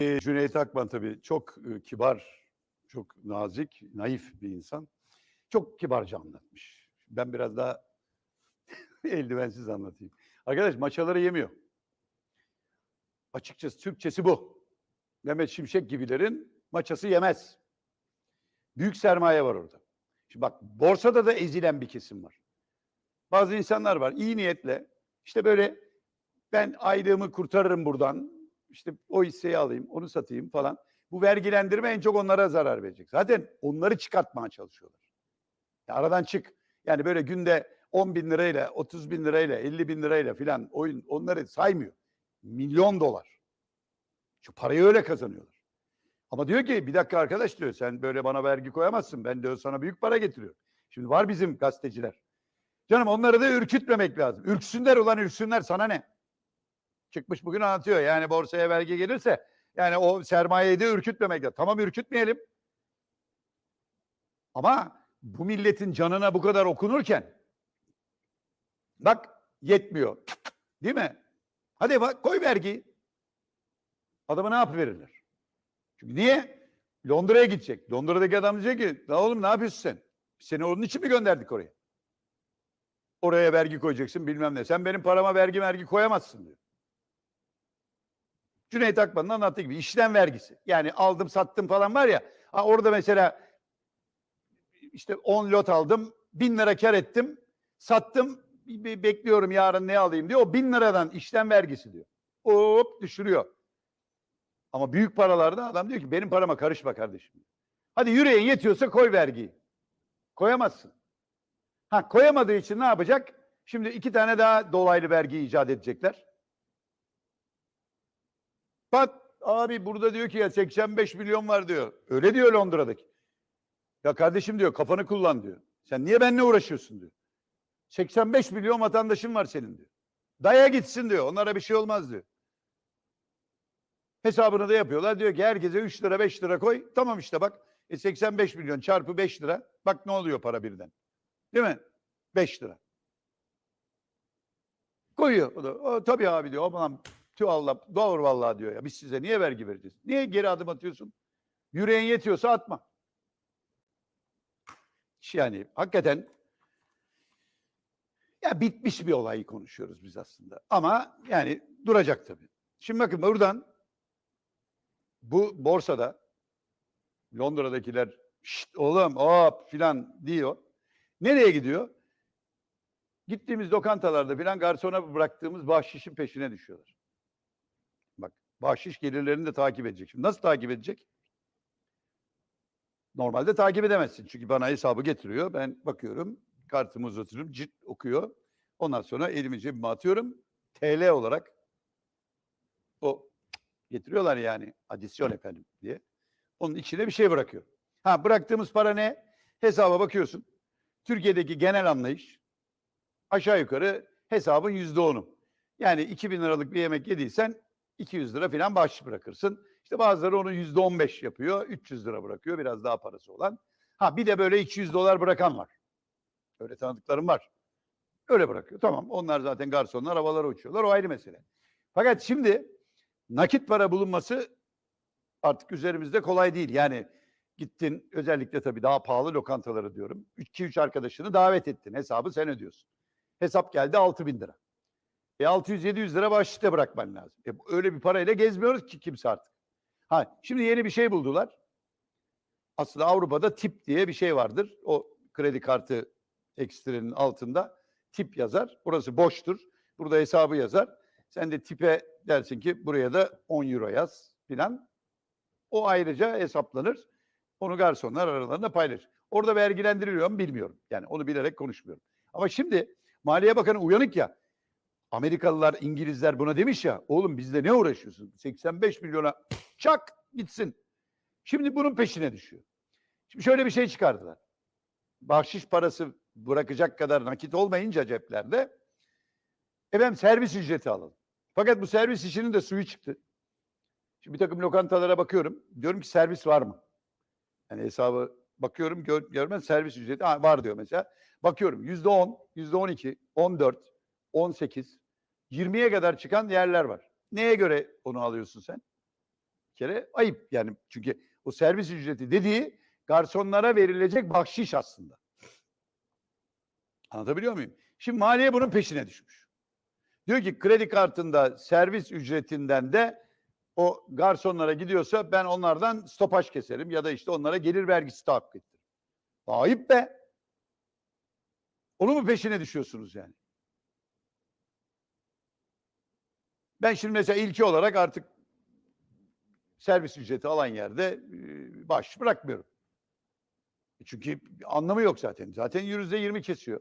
Eee, Cüneyt Akman tabii çok, ııı, kibar, çok nazik, naif bir insan. Çok kibarca anlatmış. Ben biraz daha eldivensiz anlatayım. Arkadaş maçaları yemiyor. Açıkçası Türkçesi bu. Mehmet Şimşek gibilerin maçası yemez. Büyük sermaye var orada. Şimdi bak borsada da ezilen bir kesim var. Bazı insanlar var iyi niyetle işte böyle ben aylığımı kurtarırım buradan. İşte o hisseyi alayım, onu satayım falan. Bu vergilendirme en çok onlara zarar verecek. Zaten onları çıkartmaya çalışıyorlar. Ya aradan çık. Yani böyle günde 10 bin lirayla, 30 bin lirayla, 50 bin lirayla filan oyun onları saymıyor. Milyon dolar. Şu parayı öyle kazanıyorlar. Ama diyor ki bir dakika arkadaş diyor sen böyle bana vergi koyamazsın. Ben diyor sana büyük para getiriyorum. Şimdi var bizim gazeteciler. Canım onları da ürkütmemek lazım. Ürksünler ulan ürksünler sana ne? Çıkmış bugün anlatıyor. Yani borsaya vergi gelirse yani o sermayeyi de ürkütmemek lazım. Tamam ürkütmeyelim. Ama bu milletin canına bu kadar okunurken bak yetmiyor. Değil mi? Hadi bak koy vergiyi. Adama ne yapıverirler? Çünkü niye? Londra'ya gidecek. Londra'daki adam diyecek ki la oğlum ne yapıyorsun sen? Seni onun için mi gönderdik oraya? Oraya vergi koyacaksın bilmem ne. Sen benim parama vergi vergi koyamazsın diyor. Cüneyt Akman'ın anlattığı gibi işlem vergisi. Yani aldım sattım falan var ya. Ha orada mesela işte 10 lot aldım. 1000 lira kar ettim. Sattım. bir- bekliyorum yarın ne alayım diyor. O 1000 liradan işlem vergisi diyor. Hop düşürüyor. Ama büyük paralarda adam diyor ki benim parama karışma kardeşim. Hadi yüreğin yetiyorsa koy vergiyi. Koyamazsın. Ha koyamadığı için ne yapacak? Şimdi iki tane daha dolaylı vergi icat edecekler. Bak abi burada diyor ki ya 85 milyon var diyor. Öyle diyor Londra'daki. Ya kardeşim diyor kafanı kullan diyor. Sen niye benimle uğraşıyorsun diyor. 85 milyon vatandaşın var senin diyor. Daya gitsin diyor. Onlara bir şey olmaz diyor. Hesabını da yapıyorlar. Diyor ki herkese 3 lira 5 lira koy. Tamam işte bak. E 85 milyon çarpı 5 lira. Bak ne oluyor para birden. Değil mi? 5 lira. Koyuyor. O da, o, tabii abi diyor. Aman tüh Allah doğru vallahi diyor ya. Biz size niye vergi vereceğiz? Niye geri adım atıyorsun? Yüreğin yetiyorsa atma. Yani hakikaten ya bitmiş bir olayı konuşuyoruz biz aslında. Ama yani duracak tabii. Şimdi bakın buradan bu borsada Londra'dakiler şşt oğlum hop filan diyor. Nereye gidiyor? Gittiğimiz lokantalarda filan garsona bıraktığımız bahşişin peşine düşüyorlar. Bahşiş gelirlerini de takip edecek. Şimdi nasıl takip edecek? Normalde takip edemezsin. Çünkü bana hesabı getiriyor. Ben bakıyorum, kartımı uzatıyorum, cilt okuyor. Ondan sonra elimi cebime atıyorum. TL olarak o getiriyorlar yani adisyon efendim diye. Onun içine bir şey bırakıyor. Ha bıraktığımız para ne? Hesaba bakıyorsun. Türkiye'deki genel anlayış aşağı yukarı hesabın yüzde onu. Yani 2000 liralık bir yemek yediysen 200 lira falan bahşiş bırakırsın. İşte bazıları onu yüzde 15 yapıyor. 300 lira bırakıyor biraz daha parası olan. Ha bir de böyle 200 dolar bırakan var. Öyle tanıdıklarım var. Öyle bırakıyor. Tamam onlar zaten garsonlar havalara uçuyorlar. O ayrı mesele. Fakat şimdi nakit para bulunması artık üzerimizde kolay değil. Yani gittin özellikle tabii daha pahalı lokantaları diyorum. 2-3 arkadaşını davet ettin. Hesabı sen ödüyorsun. Hesap geldi 6 bin lira. E 600-700 lira bahşişte bırakman lazım. E öyle bir parayla gezmiyoruz ki kimse artık. Ha şimdi yeni bir şey buldular. Aslında Avrupa'da tip diye bir şey vardır. O kredi kartı ekstrenin altında tip yazar. Burası boştur. Burada hesabı yazar. Sen de tipe dersin ki buraya da 10 euro yaz filan. O ayrıca hesaplanır. Onu garsonlar aralarında paylaşır. Orada vergilendiriliyor mu bilmiyorum. Yani onu bilerek konuşmuyorum. Ama şimdi Maliye Bakanı uyanık ya. Amerikalılar, İngilizler buna demiş ya. Oğlum bizde ne uğraşıyorsun? 85 milyona çak gitsin. Şimdi bunun peşine düşüyor. Şimdi şöyle bir şey çıkardılar. Bahşiş parası bırakacak kadar nakit olmayınca ceplerde efendim servis ücreti alalım. Fakat bu servis işinin de suyu çıktı. Şimdi bir takım lokantalara bakıyorum. Diyorum ki servis var mı? Yani hesabı bakıyorum gör, görmez servis ücreti ha, var diyor mesela. Bakıyorum yüzde on, yüzde on iki, on dört, on sekiz, yirmiye kadar çıkan yerler var. Neye göre onu alıyorsun sen? kere ayıp yani çünkü o servis ücreti dediği garsonlara verilecek bahşiş aslında. Anlatabiliyor muyum? Şimdi maliye bunun peşine düşmüş. Diyor ki kredi kartında servis ücretinden de o garsonlara gidiyorsa ben onlardan stopaj keserim ya da işte onlara gelir vergisi tahakkuk ettiririm. Ayıp be. Onu mu peşine düşüyorsunuz yani? Ben şimdi mesela ilki olarak artık servis ücreti alan yerde baş bırakmıyorum. E Çünkü anlamı yok zaten. Zaten yüzde yirmi kesiyor.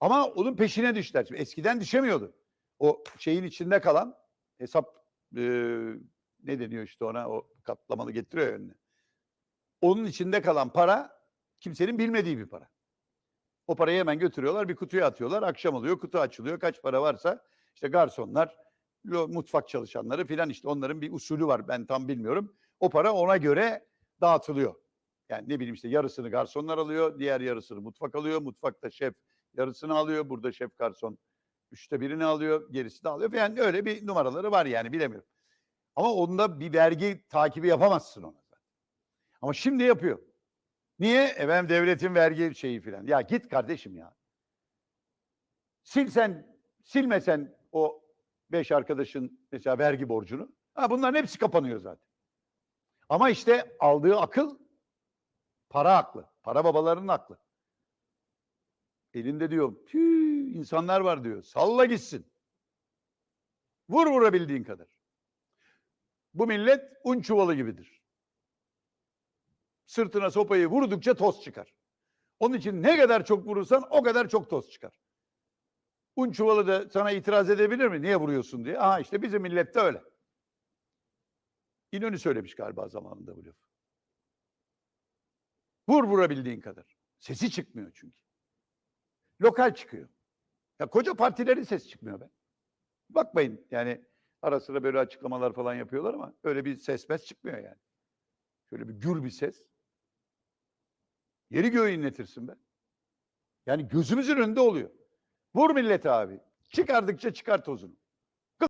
Ama onun peşine düştüler. Şimdi eskiden düşemiyordu. O şeyin içinde kalan hesap e, ne deniyor işte ona o katlamalı getiriyor önüne. Onun içinde kalan para kimsenin bilmediği bir para. O parayı hemen götürüyorlar bir kutuya atıyorlar. Akşam oluyor kutu açılıyor. Kaç para varsa işte garsonlar, mutfak çalışanları filan işte onların bir usulü var. Ben tam bilmiyorum. O para ona göre dağıtılıyor. Yani ne bileyim işte yarısını garsonlar alıyor, diğer yarısını mutfak alıyor. Mutfakta şef yarısını alıyor. Burada şef garson üçte birini alıyor, gerisi de alıyor. Yani öyle bir numaraları var yani bilemiyorum. Ama onda bir vergi takibi yapamazsın ona. Ama şimdi yapıyor. Niye? Efendim devletin vergi şeyi filan. Ya git kardeşim ya. Silsen, silmesen o beş arkadaşın mesela vergi borcunu. Ha bunların hepsi kapanıyor zaten. Ama işte aldığı akıl para aklı. Para babalarının aklı. Elinde diyor "Tüh, insanlar var diyor. Salla gitsin. Vur vurabildiğin kadar. Bu millet un çuvalı gibidir. Sırtına sopayı vurdukça toz çıkar. Onun için ne kadar çok vurursan o kadar çok toz çıkar. Un çuvalı da sana itiraz edebilir mi? Niye vuruyorsun diye. Aha işte bizim millette öyle. İnönü söylemiş galiba zamanında bu lafı. Vur vurabildiğin kadar. Sesi çıkmıyor çünkü. Lokal çıkıyor. Ya koca partilerin ses çıkmıyor be. Bakmayın yani ara sıra böyle açıklamalar falan yapıyorlar ama öyle bir ses mes çıkmıyor yani. Şöyle bir gür bir ses. Yeri göğü inletirsin be. Yani gözümüzün önünde oluyor. Vur millete abi. Çıkardıkça çıkar tozunu.